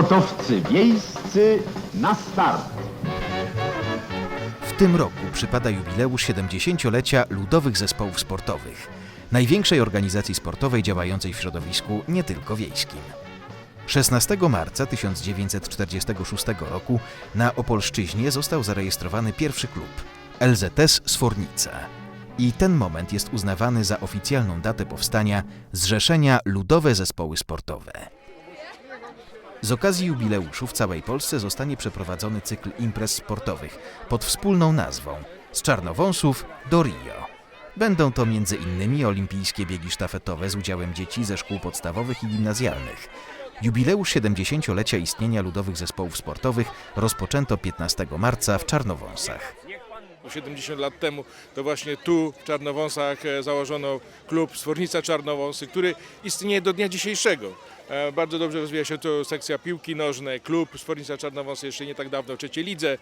Sportowcy wiejscy na start. W tym roku przypada jubileusz 70-lecia Ludowych Zespołów Sportowych, największej organizacji sportowej działającej w środowisku nie tylko wiejskim. 16 marca 1946 roku na Opolszczyźnie został zarejestrowany pierwszy klub LZS Sfornica. I ten moment jest uznawany za oficjalną datę powstania Zrzeszenia Ludowe Zespoły Sportowe. Z okazji jubileuszu w całej Polsce zostanie przeprowadzony cykl imprez sportowych pod wspólną nazwą Z Czarnowąsów do Rio. Będą to m.in. olimpijskie biegi sztafetowe z udziałem dzieci ze szkół podstawowych i gimnazjalnych. Jubileusz 70-lecia istnienia ludowych zespołów sportowych rozpoczęto 15 marca w Czarnowąsach. 70 lat temu to właśnie tu w Czarnowąsach e, założono klub Sfornica Czarnowąsy, który istnieje do dnia dzisiejszego. E, Bardzo dobrze rozwija się tu sekcja piłki nożnej, klub Sfornica Czarnowąsy jeszcze nie tak dawno w trzeciej lidze.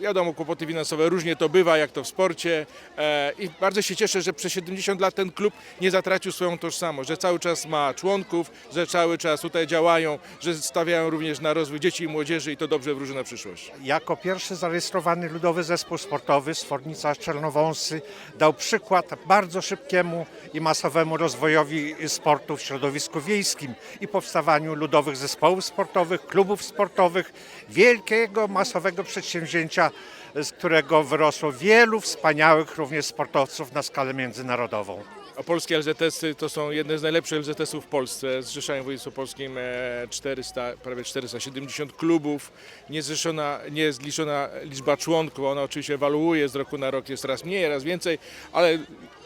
Wiadomo, kłopoty finansowe, różnie to bywa, jak to w sporcie. E, I bardzo się cieszę, że przez 70 lat ten klub nie zatracił swoją tożsamość, że cały czas ma członków, że cały czas tutaj działają, że stawiają również na rozwój dzieci i młodzieży i to dobrze wróży na przyszłość. Jako pierwszy zarejestrowany ludowy zespół sportowy Sfornica Czarnowąsy dał przykład bardzo szybkiemu i masowemu rozwojowi sportu w środowisku wiejskim i powstawaniu ludowych zespołów sportowych, klubów sportowych, wielkiego, masowego przedsięwzięcia, z którego wyrosło wielu wspaniałych również sportowców na skalę międzynarodową. A polskie LZS-y to są jedne z najlepszych LZS-ów w Polsce. Zrzeszają w województwie polskim e, 400, prawie 470 klubów. Niezrzeszona, niezliczona liczba członków, ona oczywiście ewaluuje z roku na rok, jest raz mniej, raz więcej, ale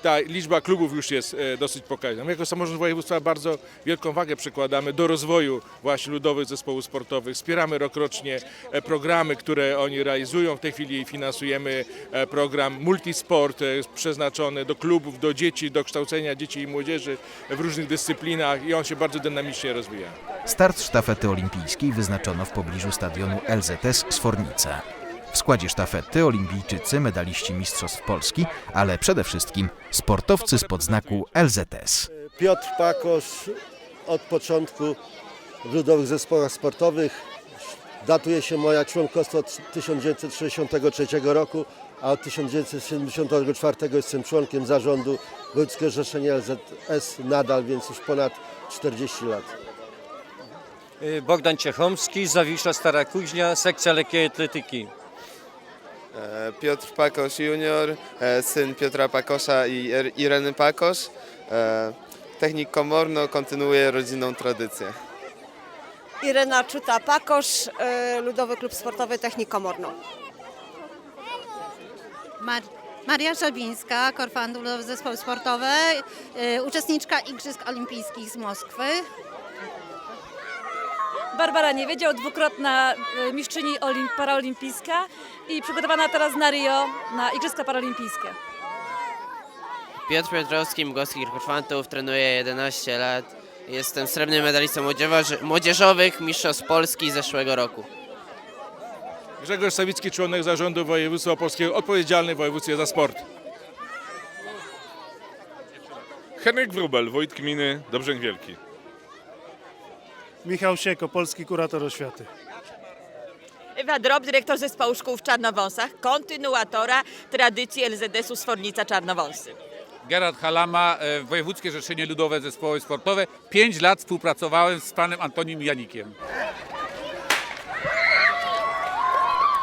ta liczba klubów już jest e, dosyć pokaźna. My jako samorząd województwa bardzo wielką wagę przykładamy do rozwoju właśnie ludowych zespołów sportowych. Wspieramy rokrocznie e, programy, które oni realizują. W tej chwili finansujemy e, program Multisport przeznaczony do klubów, do dzieci, do kształcenia dzieci i młodzieży w różnych dyscyplinach i on się bardzo dynamicznie rozwija. Start sztafety olimpijskiej wyznaczono w pobliżu stadionu LZS Sfornica. W składzie sztafety olimpijczycy, medaliści Mistrzostw Polski, ale przede wszystkim sportowcy z podznaku LZS. Piotr Pakosz od początku w ludowych zespołach sportowych. Datuje się moja członkostwo od 1963 roku, a od 1974 jestem członkiem zarządu Wojewódzkiego Zrzeszenia LZS nadal, więc już ponad 40 lat. Y, Bogdan Ciechomski, Zawisza Stara Kuźnia, sekcja lekkiej atletyki. E, Piotr Pakosz junior, e, syn Piotra Pakosza i Ir- Ireny Pakosz. E, Technik Komorno kontynuuje rodzinną tradycję. Irena Czuta-Pakosz, y, Ludowy Klub Sportowy Technik Komorno. Mar- Maria Żabińska, Korfandu Ludowy Zespoły Sportowe, y, uczestniczka Igrzysk Olimpijskich z Moskwy. Barbara Niewiedział, dwukrotna y, mistrzyni olim- paraolimpijska i przygotowana teraz na Rio na Igrzyska Paralimpijskie. Piotr Piotrowski, Mgowski Kirchhoffantów, trenuję 11 lat. Jestem srebrnym medalistą młodzieżowych Mistrzostw Polski z zeszłego roku. Grzegorz Sawicki, członek zarządu województwa opolskiego, odpowiedzialny w województwie za sport. Henryk Wrubel, wójt gminy Dobrzeń Wielki. Michał Sieko, polski kurator oświaty. Ewa Drop, dyrektor Zespołu Szkół w Czarnowąsach, kontynuatora tradycji LZS-u Sfornica Czarnowąsy. Gerard Halama, e, Wojewódzkie Zrzeszenie Ludowe Zespoły Sportowe. Pięć lat współpracowałem z panem Antonim Janikiem.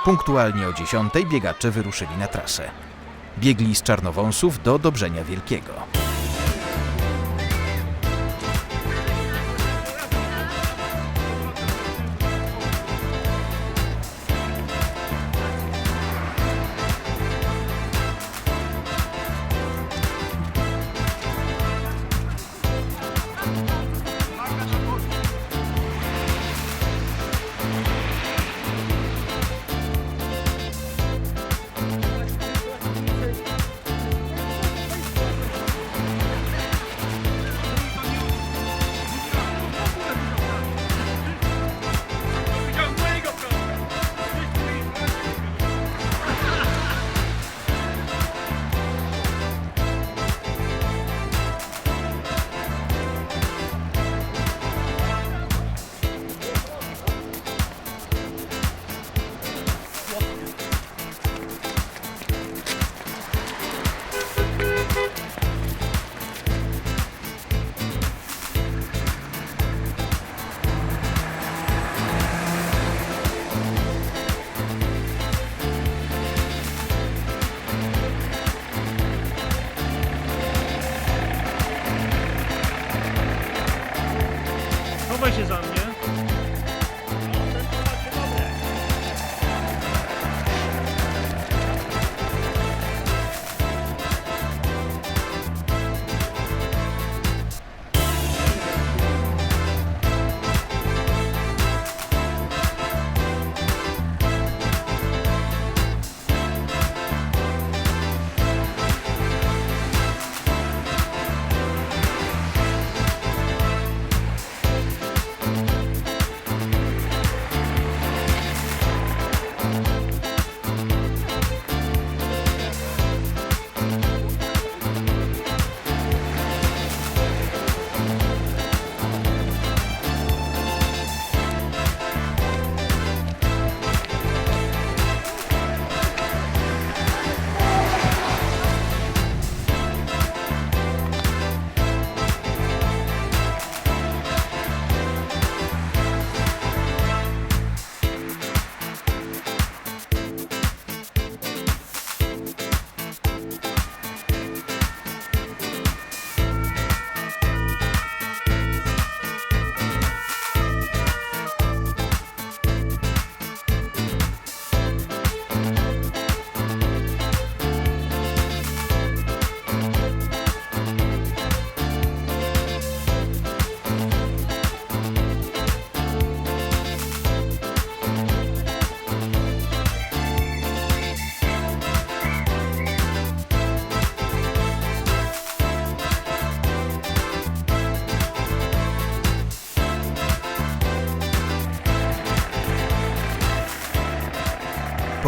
Punktualnie o 10 biegacze wyruszyli na trasę. Biegli z Czarnowąsów do Dobrzenia Wielkiego.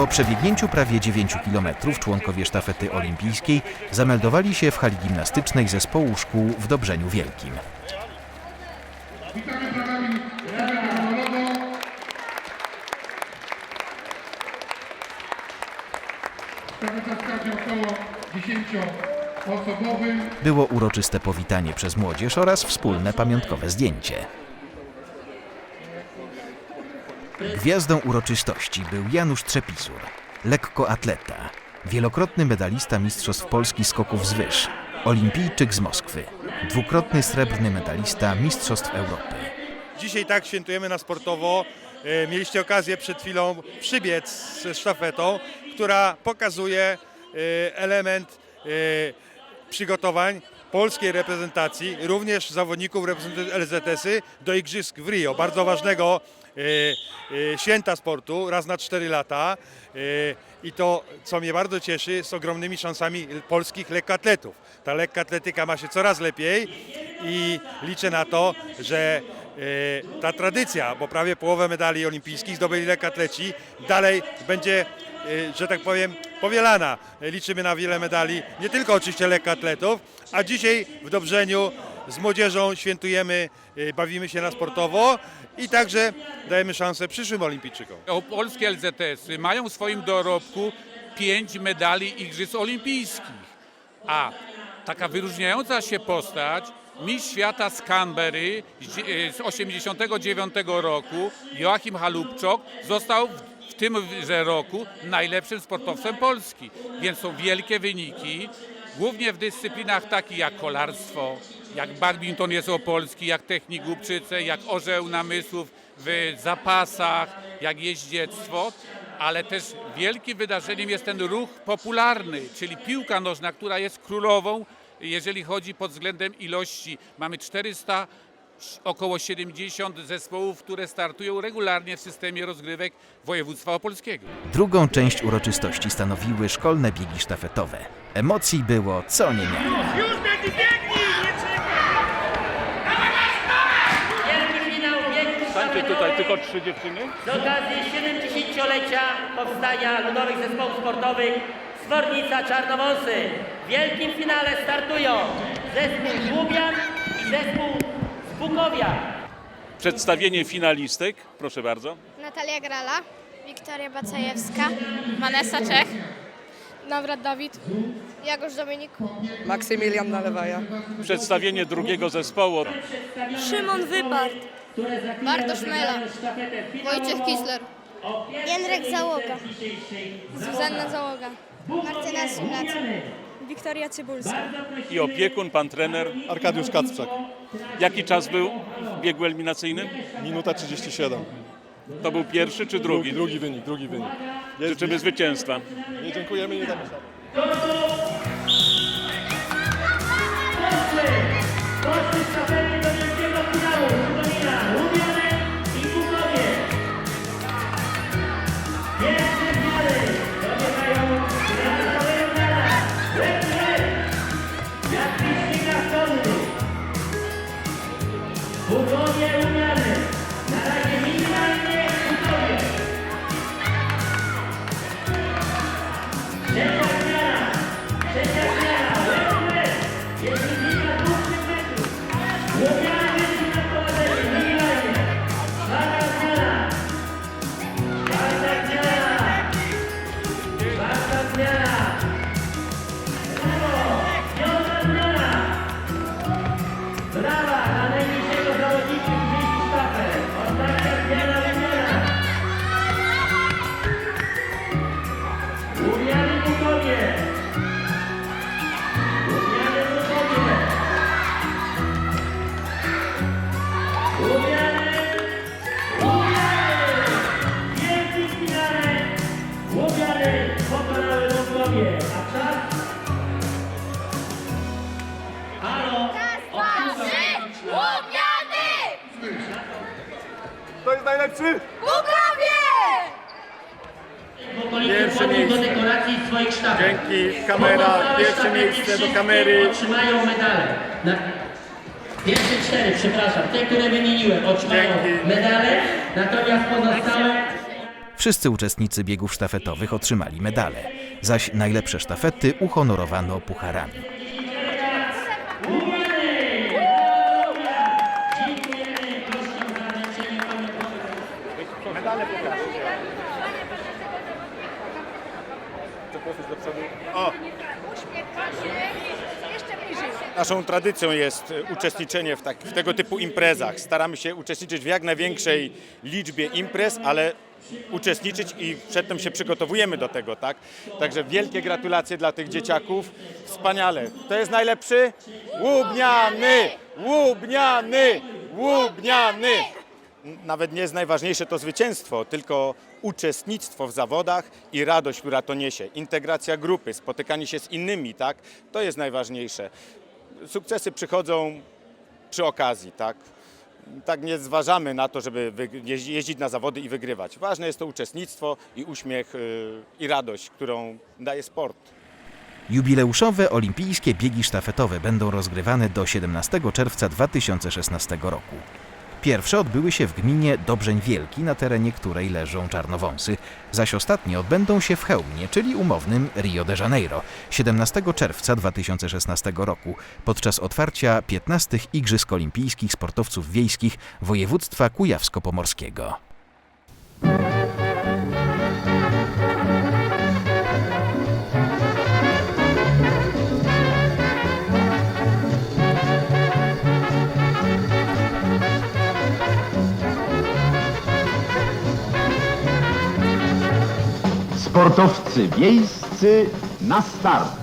Przebiegnięciu prawie 9 km członkowie sztafety olimpijskiej zameldowali się w hali gimnastycznej zespołu szkół w Dobrzeniu Wielkim. Było uroczyste powitanie przez młodzież oraz wspólne pamiątkowe zdjęcie. Gwiazdą uroczystości był Janusz Trzepisur, lekkoatleta, wielokrotny medalista Mistrzostw Polski skoków z wyż, olimpijczyk z Moskwy, dwukrotny srebrny medalista Mistrzostw Europy. Dzisiaj tak świętujemy na sportowo. E, Mieliście okazję przed chwilą przybiec z sztafetą, która pokazuje e, element e, przygotowań polskiej reprezentacji, również zawodników reprezentujących LZS-y do Igrzysk w Rio, bardzo ważnego święta sportu, raz na 4 lata. E, I to, co mnie bardzo cieszy, z ogromnymi szansami polskich lekkoatletów. Ta lekkoatletyka ma się coraz lepiej i liczę na to, że ta tradycja, bo prawie połowę medali olimpijskich zdobyli lekkoatleci, dalej będzie, że tak powiem, powielana. Liczymy na wiele medali, nie tylko oczywiście lekkoatletów, a dzisiaj w Dobrzeniu z młodzieżą świętujemy, e, bawimy się na sportowo i także dajemy szansę przyszłym olimpijczykom. Polskie LZS-y mają w swoim dorobku pięć medali Igrzysk Olimpijskich. A taka wyróżniająca się postać, mistrz świata z Canberry z dzie- z 89 roku, Joachim Halubczok, został w tymże roku najlepszym sportowcem Polski. Więc są wielkie wyniki, głównie w dyscyplinach takich jak kolarstwo, jak badminton jest opolski, jak technik głupczyce, jak orzeł namysłów w zapasach, jak jeździectwo ale też wielkim wydarzeniem jest ten ruch popularny, czyli piłka nożna, która jest królową, jeżeli chodzi pod względem ilości. Mamy 400, około 70 zespołów, które startują regularnie w systemie rozgrywek województwa opolskiego. Drugą część uroczystości stanowiły szkolne biegi sztafetowe. Emocji było co niemiara. Wielki finał biegów Stańcie tutaj, tylko trzy dziewczyny. z okazji 70-lecia powstania ludowych zespołów sportowych Swornica Czarnowąsy. W wielkim finale startują zespół z Łubian i zespół z Bukowia. Przedstawienie finalistek, proszę bardzo. Natalia Grala, Wiktoria Bacajewska, Vanessa Czech, Nawrat Dawid, Jagosz Dominik, Maksymilian Nalewaja. Przedstawienie drugiego zespołu. Szymon Wypart, Bartosz Mela, Wojciech Kisler, Jędrek Załoga, Zuzanna Załoga, Martyna Simlac, Wiktoria Cybulska. I opiekun, pan trener. Arkadiusz Kacprzak, Jaki czas był w biegu eliminacyjnym? minuta 37. To był pierwszy czy drugi? Drugi wynik, drugi wynik. Życzymy zwycięstwa. Nie dziękujemy, nie damy Poszły sztafety jest najlepszy? Bukowie! Pierwsze miejsce. do dekoracji swoich sztabów. Dzięki, kamera, pierwsze miejsce do kamery. Otrzymają medale. Na... Pierwsze cztery, przepraszam, te, które wymieniłem, otrzymają Dzięki. medale, natomiast pozostałe Wszyscy uczestnicy biegów sztafetowych otrzymali medale, zaś najlepsze sztafety uhonorowano pucharami. Naszą tradycją jest e, uczestniczenie w, tak, w tego typu imprezach. Staramy się uczestniczyć w jak największej liczbie imprez, ale uczestniczyć i przedtem się przygotowujemy do tego, tak? Także wielkie gratulacje dla tych dzieciaków. Wspaniale. To jest najlepszy? Łubniany! Łubniany! Łubniany! Nawet nie jest najważniejsze to zwycięstwo, tylko uczestnictwo w zawodach i radość, która to niesie. Integracja grupy, spotykanie się z innymi, tak? To jest najważniejsze. Sukcesy przychodzą przy okazji, tak? Tak nie zważamy na to, żeby jeździć na zawody i wygrywać. Ważne jest to uczestnictwo i uśmiech yy, i radość, którą daje sport. Jubileuszowe olimpijskie biegi sztafetowe będą rozgrywane do 17 czerwca 2016 roku. Pierwsze odbyły się w gminie Dobrzeń Wielki, na terenie której leżą czarnowąsy, zaś ostatnie odbędą się w Chełmie, czyli umownym Rio de Janeiro, 17 czerwca 2016 roku, podczas otwarcia 15 Igrzysk Olimpijskich Sportowców Wiejskich województwa kujawsko-pomorskiego. Sportowcy wiejscy na start.